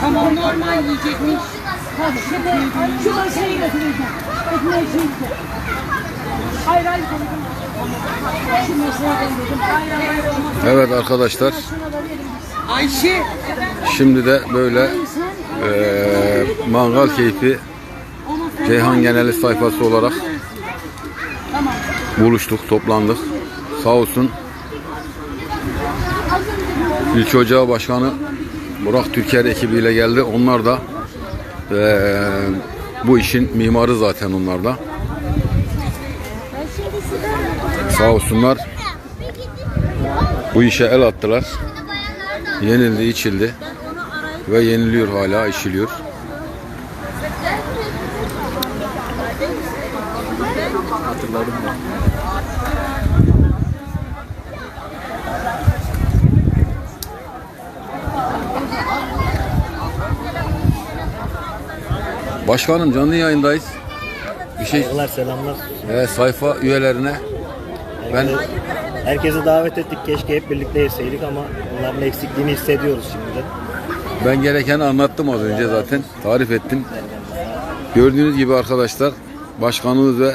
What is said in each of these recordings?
Tamam normal yiyecekmiş. Hadi şimdi şuna şey götüreceğim. Ekmeği yiyeceğim. Hayır hayır. Şu. Evet arkadaşlar. Ayşe. şimdi de böyle eee, mangal keyfi Ceyhan Geneli sayfası olarak buluştuk, toplandık. Sağ olsun İlçe Ocağı Başkanı Burak Türker ekibiyle geldi. Onlar da eee, bu işin mimarı zaten onlar da. Sağ olsunlar. Bu işe el attılar. Yenildi, içildi. Ve yeniliyor hala, içiliyor. Başkanım canlı yayındayız. Bir şey Saygılar, selamlar. e, sayfa üyelerine ben Herkese davet ettik. Keşke hep birlikte yeseydik ama onların eksikliğini hissediyoruz şimdi ben gerekeni anlattım az önce zaten. Tarif ettim. Gördüğünüz gibi arkadaşlar başkanımız ve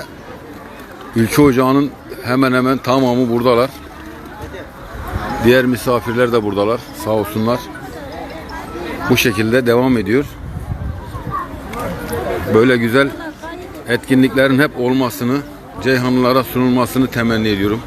ülke ocağının hemen hemen tamamı buradalar. Diğer misafirler de buradalar. Sağ olsunlar. Bu şekilde devam ediyor böyle güzel etkinliklerin hep olmasını, Ceyhanlılara sunulmasını temenni ediyorum.